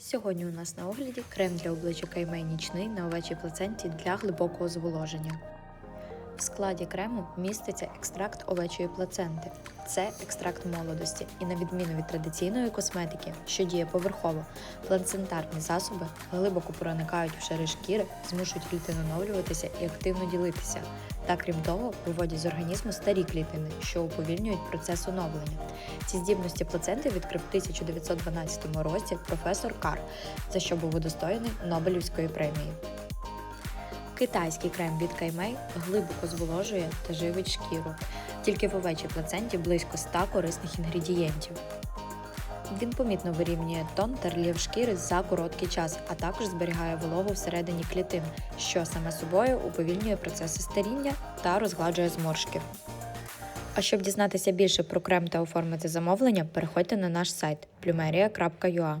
Сьогодні у нас на огляді крем для обличчя Каймей нічний на овечій плаценті для глибокого зволоження. В складі крему міститься екстракт овечої плаценти. Це екстракт молодості, і на відміну від традиційної косметики, що діє поверхово, плацентарні засоби глибоко проникають в шари шкіри, змушують клітин оновлюватися і активно ділитися. Та крім того, виводять з організму старі клітини, що уповільнюють процес оновлення. Ці здібності плаценти відкрив в 1912 році професор Кар, за що був удостоєний Нобелівської премії. Китайський крем від Каймей глибоко зволожує та живить шкіру. Тільки в овечій плаценті близько 100 корисних інгредієнтів. Він помітно вирівнює тон та рельєф шкіри за короткий час, а також зберігає вологу всередині клітин, що саме собою уповільнює процеси старіння та розгладжує зморшки. А щоб дізнатися більше про крем та оформити замовлення, переходьте на наш сайт plumeria.ua.